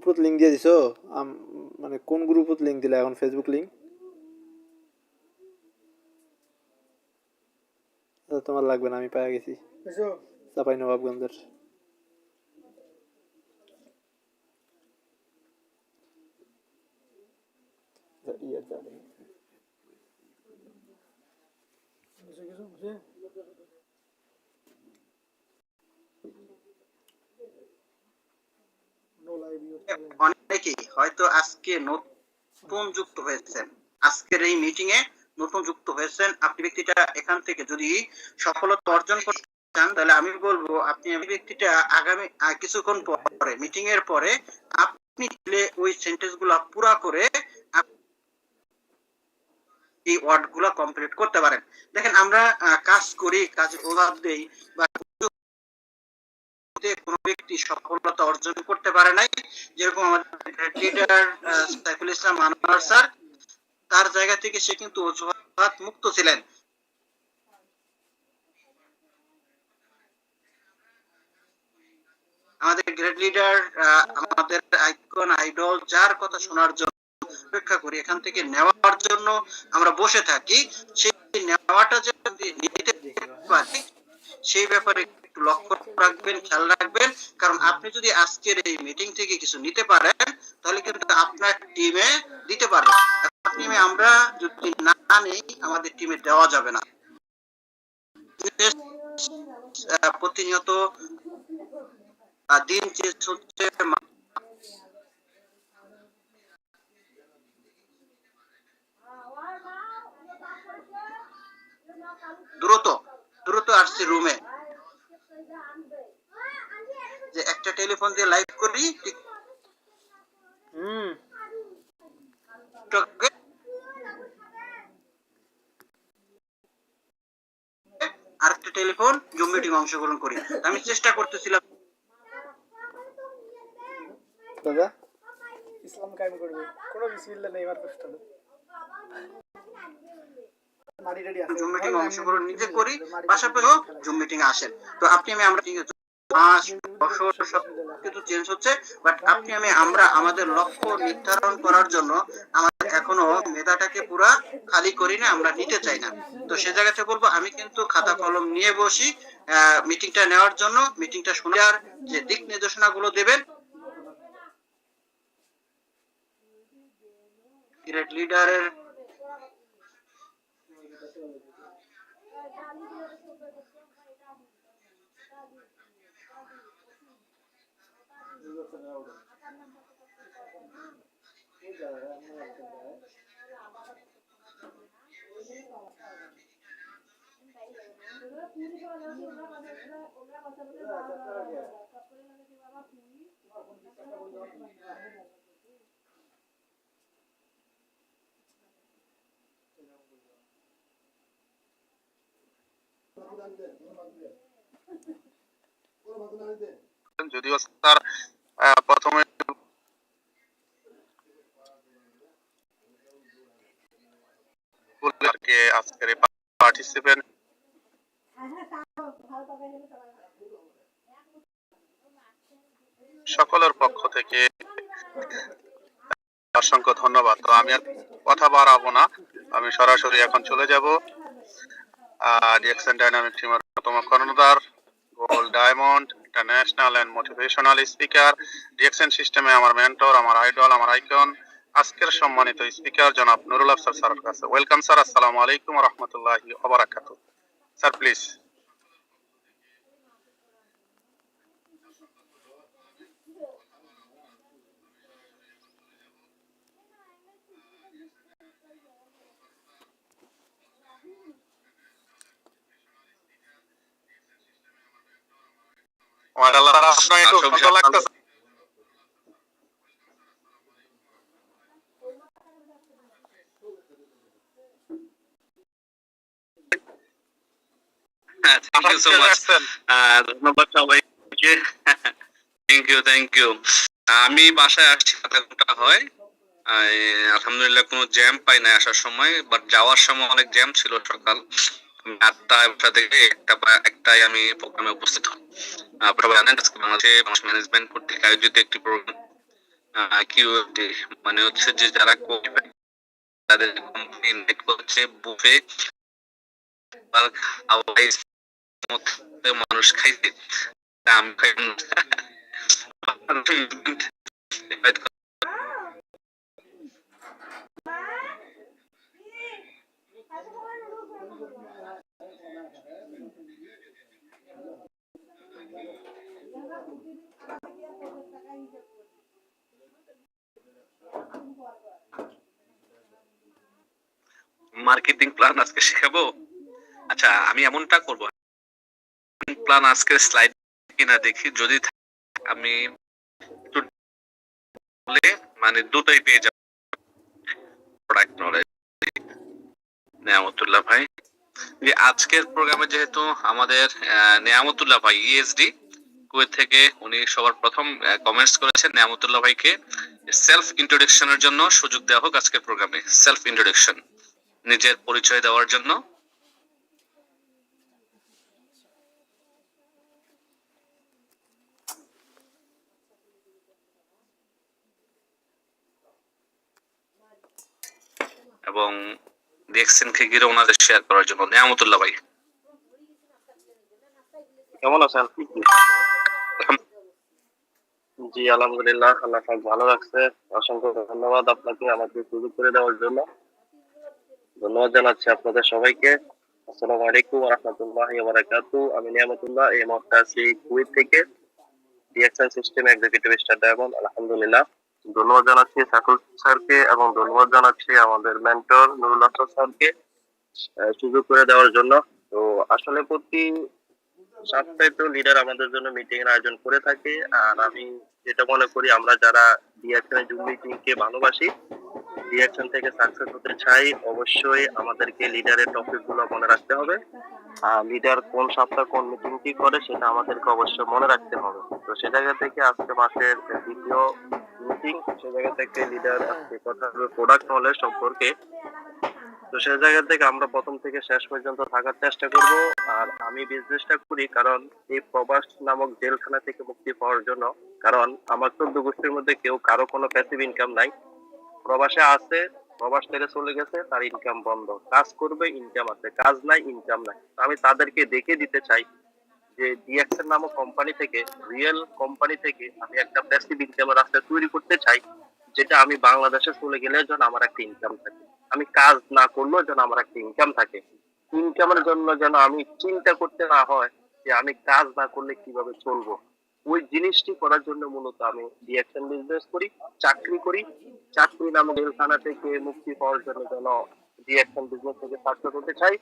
উপরত link দিয়ে দিছো? মানে কোন গ্রুপত লিঙ্ক দিলা এখন ফেসবুক লিঙ্ক তোমার লাগবে না আমি পাইয়া গেছি। চাপাই নবাবগঞ্জের। বুঝছ কিছু? বুঝে নো লাইভ ইউর অনেকেই হয়তো আজকে নতুন যুক্ত হয়েছেন। আজকের এই মিটিং এ নতুন যুক্ত হয়েছেন। আপনি ব্যক্তিটা এখান থেকে যদি সফলতা অর্জন করতে চান তাহলে আমি বলব আপনি এই ব্যক্তিটা আগামী কিছুক্ষণ পরে মিটিং এর পরে আপনি ওই সেন্টেন্সগুলা পুরা করে এই ওয়ার্ডগুলা কমপ্লিট করতে পারেন। দেখেন আমরা কাজ করি কাজ প্রভাব দেই বা তে কোনো ব্যক্তি সফলতা অর্জন করতে পারে নাই। যেরকম আমাদের লিডার সাইফুল ইসলাম, আনোয়ার স্যার, তার জায়গা থেকে সে কিন্তু অজুহাত মুক্ত ছিলেন। আমাদের গ্রেট লিডার আমাদের আইকন আইডল যার কথা শোনার জন্য অপেক্ষা করি, এখান থেকে নেওয়ার জন্য আমরা বসে থাকি, সেই নেওয়াটা যদি নিতে পারি, সেই ব্যাপারে লক্ষ্য রাখবেন, খেয়াল রাখবেন। কারণ আপনি যদি আজকের এই মিটিং থেকে কিছু নিতে পারেন, তাহলে কিন্তু আপনার টিমে দিতে পারবেন টিমে আমরা যদি না নেই, আমাদের টিমে দেওয়া যাবে না। প্রতিনিয়ত দিন চেঞ্জ হচ্ছে দ্রুত দ্রুত আসছে রুমে যে একটা টেলিফোন দিয়ে লাইভ করি হুম। আরেকটা টেলিফোন, জুম মিটিং অংশগ্রহণ করি। আমি চেষ্টা করতেছিলাম। দাদা, ইসলাম কায়েম করবে। কোনো বিসমিল্লাহ নেই এবার জুম মিটিং অংশগ্রহণ নিজে করি পাশাপাশিও জুম মিটিং আসেন। তো আপনি আমি আমরা মাস বছর সব কিছু চেঞ্জ হচ্ছে বাট আপনি আমি আমরা আমাদের লক্ষ্য নির্ধারণ করার জন্য আমাদের এখনও মেধাটাকে পুরা খালি করি না আমরা নিতে চাই না। তো সে জায়গাতে বলব আমি কিন্তু খাতা কলম নিয়ে বসি মিটিংটা নেওয়ার জন্য মিটিংটা শোনার যে দিক নির্দেশনা গুলো দেবেন গ্রেট লিডারের যদিও স্যার আহ, প্রথমে আর কি আজকের পার্টিসিপেন্ট সকলের পক্ষ থেকে অসংখ্য ধন্যবাদ। তো আমি আর কথা বাড়াবো না। আমি সরাসরি এখন চলে যাব। ডিএক্সএন ডাইনামিক টিমের অন্যতম কর্ণধার gold diamond international and motivational speaker DXN সিস্টেমে আমার মেন্টর আমার আইডল আমার আইকন আজকের সম্মানিত স্পিকার জনাব নুরুল আফসার স্যারের কাছে। ওয়েলকাম স্যার আসসালামু আলাইকুম রহমতুল্লাহি ওবারাকাতু স্যার প্লিজ মাশাআল্লাহ স্যার আপনার একটু ভালো লাগতেছে। থ্যাংক ইউ সো মাচ ধন্যবাদ সবাইকে। থ্যাংক ইউ থ্যাংক ইউ আমি বাসায় আসছি আধা ঘণ্টা হয়। আলহামদুলিল্লাহ কোনো জ্যাম পাই না আসার সময় বাট যাওয়ার সময় অনেক জ্যাম ছিল সকাল। আমি আটটায় বাসা থেকে একটা একটায় আমি প্রোগ্রামে উপস্থিত আপনারা জানেন আজকে বাংলাদেশে ম্যানেজমেন্ট কর্তৃক আয়োজিত একটি প্রোগ্রাম মানে হচ্ছে যে যারা তাদের কোম্পানি ইনভাইট করছে বুফে মানুষ খাইছে। আমি খাই না। Invite করে- মার্কেটিং প্ল্যান আজকে শেখাবো? আচ্ছা আমি এমনটা করব। প্ল্যান আজকে স্লাইড কিনা দেখি, যদি আমি মানে দুটোই পেয়ে যাব। প্রোডাক্ট নলেজ নেয়ামতুল্লাহ ভাই। যে আজকের প্রোগ্রামে যেহেতু আমাদের নেয়ামতুল্লাহ ভাই ইএসডি কুয়েত থেকে উনি সবার প্রথম কমেন্টস করেছেন নেয়ামতুল্লাহ ভাইকে সেলফ ইন্ট্রোডাকশনের জন্য সুযোগ দেওয়া হোক আজকের প্রোগ্রামে সেলফ ইন্ট্রোডাকশন নিজের পরিচয় দেওয়ার জন্য। এবং ওনাদের শেয়ার করার জন্য। নেয়ামতুল্লাহ ভাই। কেমন আছেন? জি, আলহামদুলিল্লাহ, আল্লাহ ভালো রাখছে। অসংখ্য ধন্যবাদ আপনাকে আমাকে সুযোগ করে দেওয়ার জন্য। ধন্যবাদ জানাচ্ছি আপনাদের সবাইকে। আসসালামু আলাইকুম রহমতুল্লাহ বারাকাতু আমি নিয়ামতুল্লাহ, এই মুহূর্তে আছি কুয়েত থেকে। সিস্টেম এক্সিকিউটিভ স্টার ডায়মন্ড আলহামদুলিল্লাহ। ধন্যবাদ জানাচ্ছি সাকুল স্যারকে এবং ধন্যবাদ জানাচ্ছি আমাদের মেন্টর নুরুল হাসান স্যারকে সুযোগ করে দেওয়ার জন্য। তো আসলে প্রতি সপ্তাহে তো লিডার আমাদের জন্য মিটিং এর আয়োজন করে থাকে। আর আমি যেটা মনে করি, আমরা যারা জুম মিটিং কে ভালোবাসি ডিএকশন থেকে সাকসেস হতে চাই, অবশ্যই আমাদেরকে লিডারের টপিকগুলো মনে রাখতে হবে। আর লিডার কোন সপ্তাহ কোন মিটিং কি করে, সেটা আমাদেরকে অবশ্যই মনে রাখতে হবে। তো সে জায়গা থেকে আজকে মাসের দ্বিতীয় মিটিং সে জায়গা থেকে লিডার আজকে কথা প্রোডাক্ট নলেজ সম্পর্কে। তো সেই জায়গা থেকে আমরা প্রথম থেকে শেষ পর্যন্ত থাকার চেষ্টা করব। আর আমি বিজনেসটা করি কারণ এই প্রবাস নামক জেলখানা থেকে মুক্তি পাওয়ার জন্য। কারণ আমার চোদ্দ গোষ্ঠীর মধ্যে কেউ কারও কোনো প্যাসিভ ইনকাম নাই। প্রবাসে আছে, প্রবাস থেকে চলে গেছে, তার ইনকাম বন্ধ। কাজ করবে ইনকাম আছে। কাজ নাই ইনকাম নাই। আমি তাদেরকে দেখে দিতে চাই যে ডিএক্সএল নামক কোম্পানি থেকে রিয়েল কোম্পানি থেকে আমি একটা প্যাসিভ ইনকামের রাস্তা তৈরি করতে চাই, যেটা আমি বাংলাদেশে চলে গেলে যেন আমার একটা ইনকাম থাকে। আমি কাজ না করলেও যেন আমার একটা ইনকাম থাকে। ইনকামের জন্য যেন আমি চিন্তা করতে না হয় যে আমি কাজ না করলে কীভাবে চলবো। ওই জিনিসটি করার জন্য মূলত আমি ডিএকশন বিজনেস করি, চাকরি করি। চাকরি নামক জেলখানা থেকে মুক্তি পাওয়ার জন্য যেন ডিএকশন বিজনেস থেকে সাকসেস হতে চাই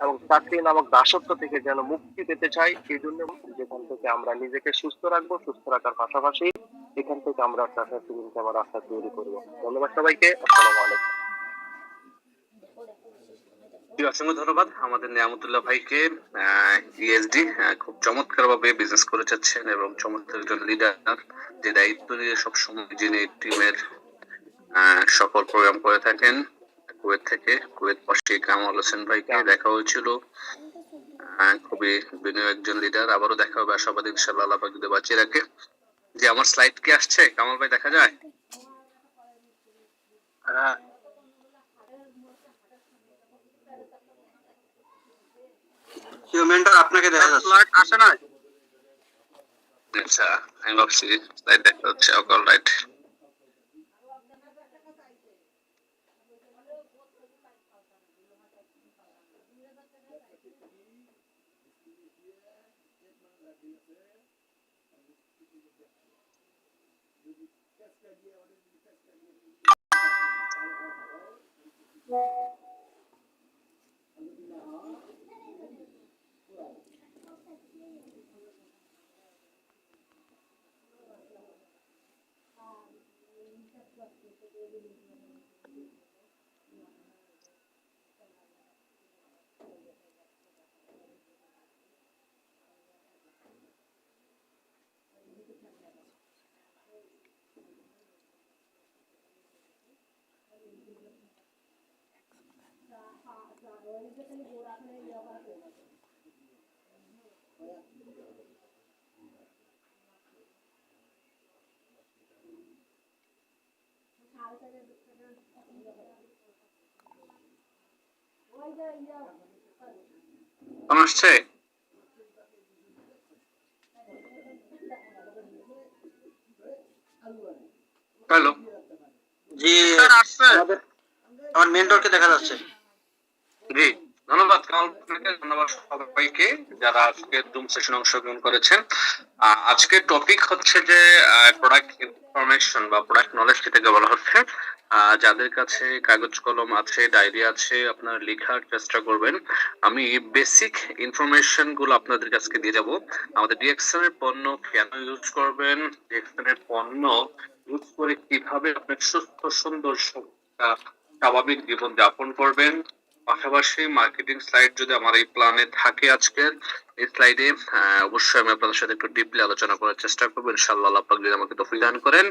এবং চাকরি নামক দাসত্ব থেকে যেন মুক্তি পেতে চাই, এই জন্য যেখান থেকে আমরা নিজেকে সুস্থ রাখব, সুস্থ রাখার পাশাপাশি এখান থেকে আমরা একটা ইনকামের রাস্তা তৈরি করব। ধন্যবাদ সবাইকে, আসসালামু আলাইকুম। জি, অসংখ্য ধন্যবাদ। আমাদের নিয়ামতুল্লাহ ভাইকে ইএসডি খুব চমৎকার ভাবে বিজনেস করে যাচ্ছেন এবং চমৎকার একজন লিডার যে দায়িত্ব নিয়ে যিনি টিমের প্রোগ্রাম করে থাকেন কুয়েত থেকে কুয়েত পাশে কামাল হোসেন ভাইকে দেখা হয়েছিল। খুবই বিনয় একজন লিডার আবারও দেখা হবে আশাবাদী ইনশাল্লাহ আল্লাহ যদি বাঁচিয়ে রাখে। যে আমার স্লাইড কি আসছে? কামাল ভাই দেখা যায়? আহ, হিউম্যানটার আপনাকে দেখা যাচ্ছে ফ্ল্যাট আসে না আচ্ছা আমি ভাবছি লাইট দেখা হচ্ছে অকল লাইট Yeah. আসছে? হ্যালো। জি। আমার মেন্টরকে দেখা যাচ্ছে। জি। ধন্যবাদ কামাল ধন্যবাদ সবাইকে যারা আজকে জুম সেশনে অংশগ্রহণ করেছেন। আহ, আজকের টপিক হচ্ছে যে প্রোডাক্ট ইনফরমেশন বা প্রোডাক্ট নলেজ যেটাকে বলা হচ্ছে। যাদের কাছে কাগজ কলম আছে ডায়েরি আছে আপনারা লেখার চেষ্টা করবেন। আমি বেসিক ইনফরমেশনগুলো আপনাদের কাছে দিয়ে যাব। আমাদের ডিএক্সএন এর পণ্য কেন ইউজ করবেন? ডিএক্সএন এর পণ্য ইউজ করে কীভাবে আপনি সুস্থ সুন্দর স্বাভাবিক জীবন যাপন করবেন? পাশাপাশি মার্কেটিং স্লাইড যদি আমার এই প্ল্যানে থাকে আজকের এই স্লাইডে অবশ্যই আমি আপনাদের সাথে একটু ডিপলি আলোচনা করার চেষ্টা করব। ইনশাআল্লাহ আল্লাহ যদি আমাকে তৌফিক দান করেন।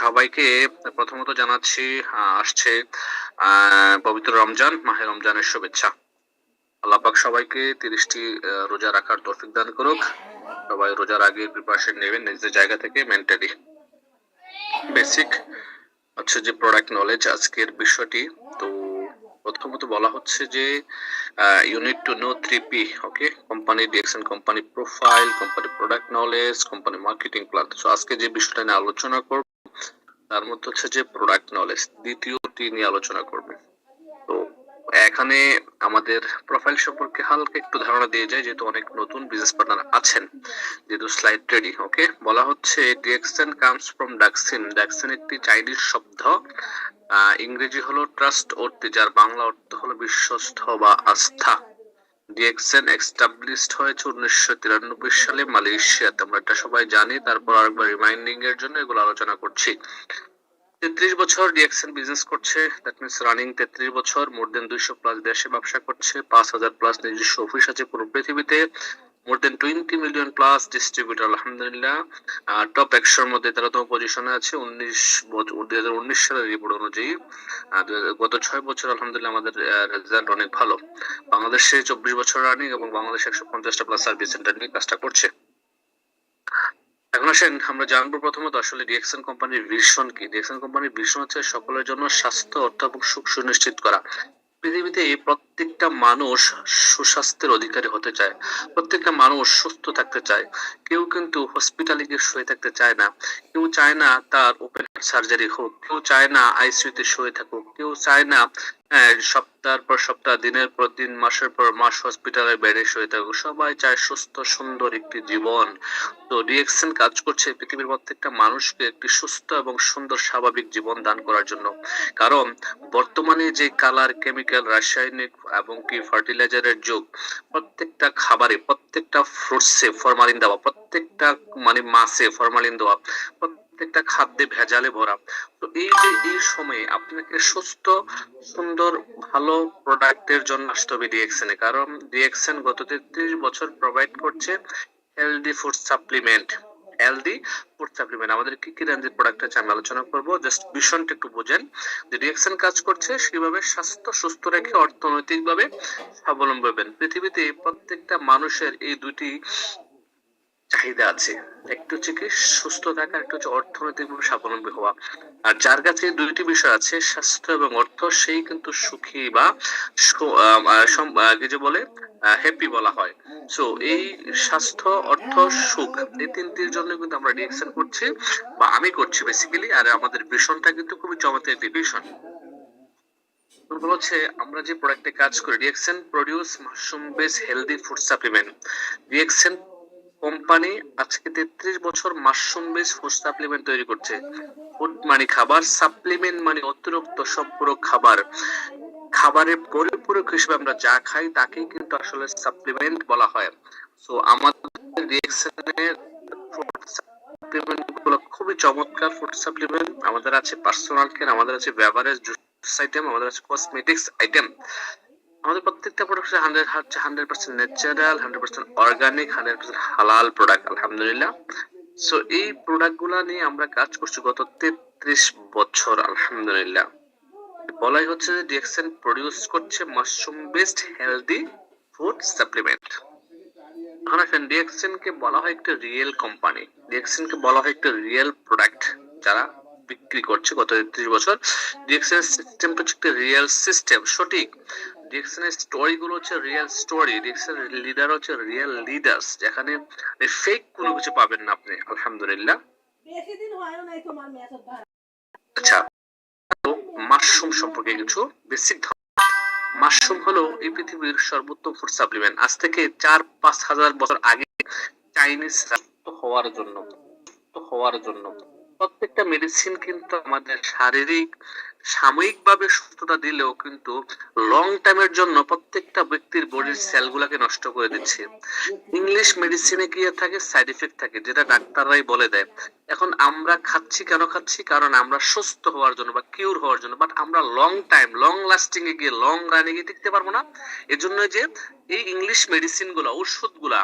সবাইকে প্রথমত জানাচ্ছি আসছে পবিত্র রমজান, মাহে রমজানের শুভেচ্ছা। আল্লাহ পাক সবাইকে তিরিশটি রোজা রাখার তৌফিক দান করুক। সবাই রোজার আগে প্রিপারেশন নেবেন, নিজের জায়গা থেকে মেন্টালি বেসিক হচ্ছে যে প্রোডাক্ট নলেজ আজকের বিষয়টি। তো প্রথমত বলা হচ্ছে যে unit two no three P okay company direction company profile company product knowledge company marketing plan so আজকে যে বিষয়টা নিয়ে আলোচনা করব, তার মধ্যে হচ্ছে যে প্রোডাক্ট নলেজ দ্বিতীয়টি নিয়ে আলোচনা করব। এখানে আমাদের প্রোফাইল সম্পর্কে হালকা একটু ধারণা দিয়ে যায়, যেহেতু অনেক নতুন বিজনেস পার্টনার আছেন। যেহেতু স্লাইড রেডি ওকে বলা হচ্ছে ডিএক্সেন কামস ফ্রম ডাকসিন ডাকসিন একটি চাইনিজ শব্দ। ইংরেজি হলো ট্রাস্ট অর্থে, যার বাংলা অর্থ হলো বিশ্বস্ত বা আস্থা। ডিএক্সেন এস্টাবলিশড হয়েছে উনিশশো তিরানব্বই সালে মালয়েশিয়াতে। আমরা এটা সবাই জানি। তারপর আরেকবার রিমাইন্ডিং এর জন্য এগুলো আলোচনা করছি। তেত্রিশ বছর ডিএক্সেন বিজনেস করছে। দ্যাট মিনস রানিং তেত্রিশ বছর মোর দেন দুইশো প্লাস দেশে ব্যবসা করছে, পাঁচ হাজার প্লাস নিজস্ব অফিস আছে পুরো পৃথিবীতে। More than twenty million plus distributor আলহামদুলিল্লাহ। টপ একশোর মধ্যে তেরোতম পজিশনে আছে, উনিশ দুই হাজার উনিশ সালের রিপোর্ট অনুযায়ী। গত ছয় বছর আলহামদুলিল্লাহ আমাদের রেজাল্ট অনেক ভালো। বাংলাদেশে চব্বিশ বছর রানিং এবং বাংলাদেশে একশো পঞ্চাশটা প্লাস সার্ভিস সেন্টার নিয়ে কাজটা করছে। এখন আসেন, আমরা জানব প্রথমত আসলে ডিএক্সন কোম্পানির ভিশন কি। ডিএক্সন কোম্পানির ভিশন হচ্ছে সকলের জন্য স্বাস্থ্য অর্থাৎ সুখ সুনিশ্চিত করা। পৃথিবীতে প্রত্যেকটা মানুষ সুস্বাস্থ্যের অধিকারী হতে চায়। প্রত্যেকটা মানুষ সুস্থ থাকতে চায়। কেউ কিন্তু হসপিটালে গিয়ে শুয়ে থাকতে চায় না। কেউ চায় না তার ওপেন সার্জারি হোক। কেউ চায় না আইসিইউতে শুয়ে থাকুক। কেউ চায় না হ্যাঁ, সপ্তাহের পর সপ্তাহ দিনের পর দিন মাসের পর মাস হসপিটালে বেডে শুয়ে থাকুক। সবাই চায় সুস্থ সুন্দর একটি জীবন। তো ডিএক্সএন কাজ করছে পৃথিবীর প্রত্যেকটা মানুষকে একটি সুস্থ এবং সুন্দর স্বাভাবিক জীবন দান করার জন্য। কারণ বর্তমানে যে কালার কেমিক্যাল রাসায়নিক এবং কি ফার্টিলাইজারের যুগ, প্রত্যেকটা খাবারে, প্রত্যেকটা ফ্রুটসে ফরমালিন দেওয়া, প্রত্যেকটা মানে মাছে ফরমালিন দেওয়া, প্রত্যেকটা খাদ্যে ভেজালে ভরা। তো এই যে এই সময়ে আপনাকে সুস্থ, সুন্দর, ভালো প্রোডাক্টের জন্য আসতে হবে ডিএক্সএন এ। কারণ ডিএক্সএন গত তেত্রিশ বছর প্রোভাইড করছে healthy food supplement healthy food supplement আমাদের কি কি রেঞ্জের প্রোডাক্ট আছে আমি আলোচনা করব। জাস্ট ভীষণটা একটু বোঝেন। যে রিয়াকশন কাজ করছে, সেভাবে স্বাস্থ্য সুস্থ রেখে অর্থনৈতিকভাবে স্বাবলম্বী হবেন। পৃথিবীতে প্রত্যেকটা মানুষের এই দুটি চাহিদা আছে। একটু হচ্ছে কি সুস্থ থাকা একটা হচ্ছে অর্থনৈতিকভাবে স্বাবলম্বী হওয়া। আর যার কাছে দুইটি বিষয় আছে স্বাস্থ্য এবং অর্থ সেই কিন্তু সুখী বা সু- আহ, আহ, সম- আহ, কি যে বলে হ্যাপি বলা হয়। সো এই স্বাস্থ্য অর্থ সুখ এই তিনটির জন্য কিন্তু আমরা রিয়েকশন করছি বা আমি করছি বেসিক্যালি আর আমাদের ভীষণটা কিন্তু খুবই চমৎকার একটি ভীষণ হচ্ছে আমরা যে প্রোডাক্টে কাজ করি reaction produce mushroom base healthy food supplement reaction company আজকে তেত্রিশ বছর মাশরুম বেস ফুড সাপ্লিমেন্ট তৈরি করছে। ফুড মানে খাবার সাপ্লিমেন্ট মানে অতিরিক্ত সম্পূরক খাবার। খাবারের পরিপূরক হিসেবে আমরা যা খাই তাকেই কিন্তু আসলে সাপ্লিমেন্ট বলা হয়। সো আমাদের সাপ্লিমেন্টগুলো খুবই চমৎকার। ফুড সাপ্লিমেন্ট আমাদের আছে পার্সোনাল কেয়ার আমাদের আছে বেভারেজ জুস আইটেম আমাদের আছে কসমেটিক্স আইটেম আমাদের প্রত্যেকটা প্রোডাক্ট হান্ড্রেড হচ্ছে hundred percent natural hundred percent organic hundred percent হালাল প্রোডাক্ট আলহামদুলিল্লাহ। সো এই প্রোডাক্টগুলা নিয়ে আমরা কাজ করছি গত তেত্রিশ বছর, আলহামদুলিল্লাহ। বলাই হচ্ছে যে ডিএক্সএন প্রডিউস করছে mushroom based healthy food supplement এখন আসেন ডিএক্সএন কে বলা হয় একটা রিয়েল কোম্পানি ডিএক্সএন কে বলা হয় একটা রিয়েল প্রোডাক্ট যারা বিক্রি করছে গত ত্রিশ বছর। ডিএক্সএন সিস্টেমটা হচ্ছে একটা রিয়েল সিস্টেম সঠিক। ডিএক্সএন এর স্টোরি গুলো হচ্ছে রিয়েল স্টোরি ডিএক্সএন লিডার হচ্ছে রিয়েল লিডার্স যেখানে ফেক কোনো কিছু পাবেন না আপনি আলহামদুলিল্লাহ। আচ্ছা মাশরুম সম্পর্কে কিছু বেসিক মাশরুম হলো এই পৃথিবীর সর্বোত্তম ফুড সাপ্লিমেন্ট আজ থেকে চার পাঁচ হাজার বছর আগে চাইনিজ হওয়ার জন্য হওয়ার জন্য। প্রত্যেকটা মেডিসিন কিন্তু আমাদের শারীরিক সাময়িকভাবে সুস্থতা দিলেও কিন্তু লং টাইমের জন্য প্রত্যেকটা ব্যক্তির বডির সেলগুলোকে নষ্ট করে দিচ্ছে। ইংলিশ মেডিসিনে কি থাকে সাইড এফেক্ট থাকে, যেটা ডাক্তাররাই বলে দেয়। এখন আমরা খাচ্ছি কেন খাচ্ছি? কারণ আমরা সুস্থ হওয়ার জন্য বা কিউর হওয়ার জন্য বাট আমরা লং টাইম লং লাস্টিং এ গিয়ে লং রানে গিয়ে টিকতে পারব না। এজন্য যে এই ইংলিশ মেডিসিনগুলা ওষুধগুলা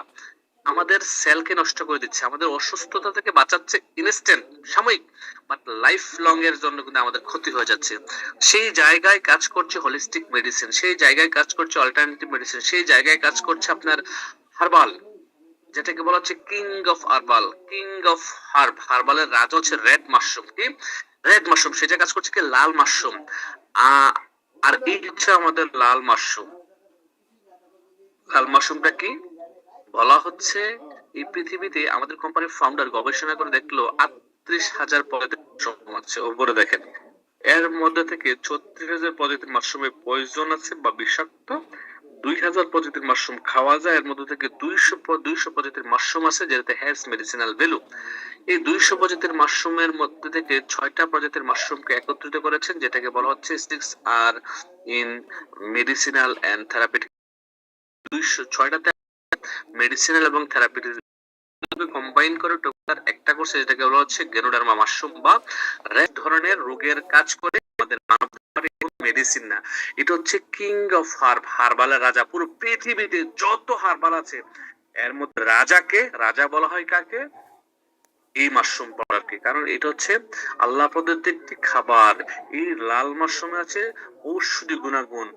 আমাদের সেলকে নষ্ট করে দিচ্ছে, আমাদের অসুস্থতা থেকে বাঁচাচ্ছে ইনস্ট্যান্ট সাময়িক বাট লাইফ লং এর জন্য কিন্তু আমাদের ক্ষতি হয়ে যাচ্ছে। সেই জায়গায় কাজ করছে হোলিস্টিক মেডিসিন সেই জায়গায় কাজ করছে অল্টারনেটিভ মেডিসিন সেই জায়গায় কাজ করছে আপনার হার্বাল যেটাকে বলা হচ্ছে king of herbal king of herb হার্বালের রাজা হচ্ছে রেড মাশরুম কি? রেড মাশরুম সেটা কাজ করছে কি? লাল মাশরুম আর এই হচ্ছে আমাদের লাল মাশরুম লাল মাশরুমটা কি? বলা হচ্ছে এই পৃথিবীতে আমাদের কোম্পানির ফাউন্ডার গবেষণা করে দেখল আটত্রিশ হাজার প্রজাতির মাশরুম আছে। উপরে দেখেন, এর মধ্যে থেকে ছত্রিশ হাজার প্রজাতির মাশরুমে পয়জন আছে বা বিষাক্ত, দুই হাজার প্রজাতির মাশরুম খাওয়া যায়, এর মধ্যে থেকে দুইশো দুইশো প্রজাতির মাশরুম আছে, যেটাতে হ্যাজ মেডিসিনাল ভ্যালু এই দুইশো প্রজাতির মাশরুমের মধ্যে থেকে ছয়টা প্রজাতির মাশরুমকে একত্রিত করেছেন, যেটাকে বলা হচ্ছে six R in medicinal and therapeutic দুইশো ছয়টাতে মেডিসিনাল এবং থেরাপিউটিক কম্বাইন করে টোটাল একটা করছে যেটাকে বলা হচ্ছে গেনোডার্মা মাশরুম বা রেড ধরনের রোগের কাজ করে আমাদের মানব মেডিসিন না এটা হচ্ছে কিং অফ হার্ব হার্বালের রাজা। পুরো পৃথিবীতে যত হার্বাল আছে, এর মধ্যে রাজাকে, রাজা বলা হয় কাকে? এই মাশরুম পাউডারকে কারণ এটা হচ্ছে আল্লাহ প্রদত্ত একটি খাবার। এই লাল মাশরুমে আছে ঔষধি গুণাগুণ।